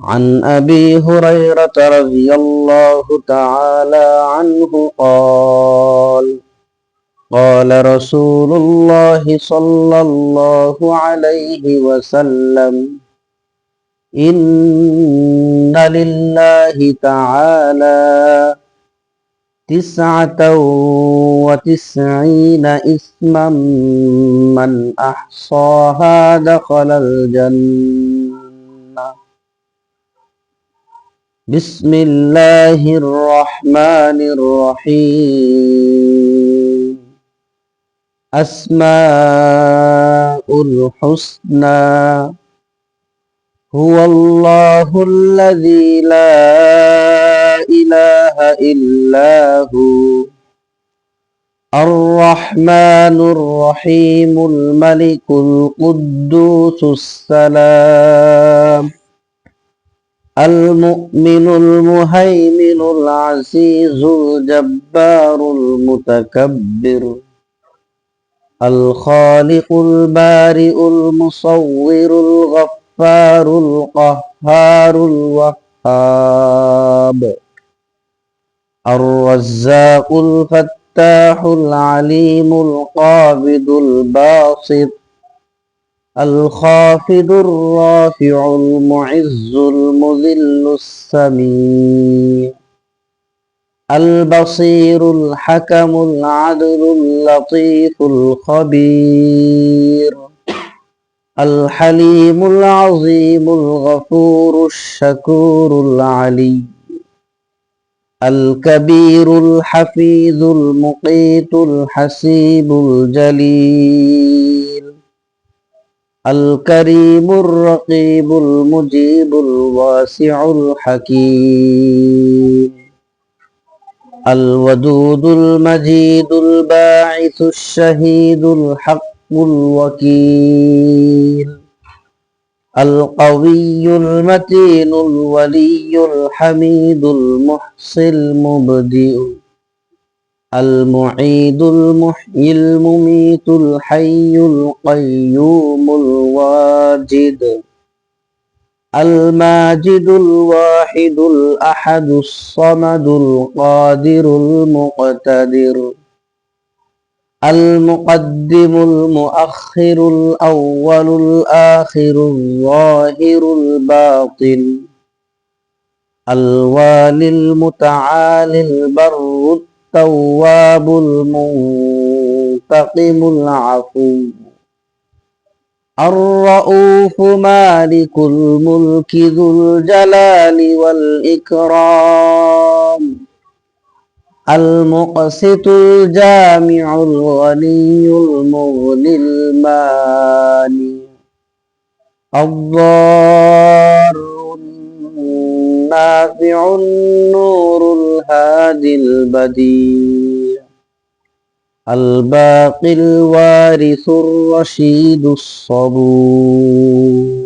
عن أبي هريرة رضي الله تعالى عنه قال قال رسول الله صلى الله عليه وسلم إن لله تعالى تسعة وتسعين اسما من أحصاها دخل الجنة. بسم الله الرحمن الرحيم. أسماء الحسنى. هو الله الذي لا إله إلا هو. الرحمن الرحيم الملك القدوس السلام. المؤمن المهيمن العزيز الجبار المتكبر الخالق البارئ المصور الغفار القهار الوهاب الرزاق الفتاح العليم القابض الباسط الخافض الرافع المعز المذل السميع البصير الحكم العدل اللطيف الخبير الحليم العظيم الغفور الشكور العليم الكبير الحفيظ المقيت الحسيب الجليل الكريم الرقيب المجيب الواسع الحكيم الودود المجيد الباعث الشهيد الحق الوكيل القوي المتين الولي الحميد المحصي المبدئ المعيد المحيي المميت الحي القيوم الواجد الماجد الواحد الأحد الصمد القادر المقتدر المقدم المؤخر الأول الآخر الظاهر الباطن الوالي المتعالي البر التواب المنتقم العفو. الرؤوف مالك الملك ذو الجلال والإكرام. المقسط الجامع الغني المغني الماني. الضار النافع النور الهادي البديع. الباقي الوارث الرشيد الصبور.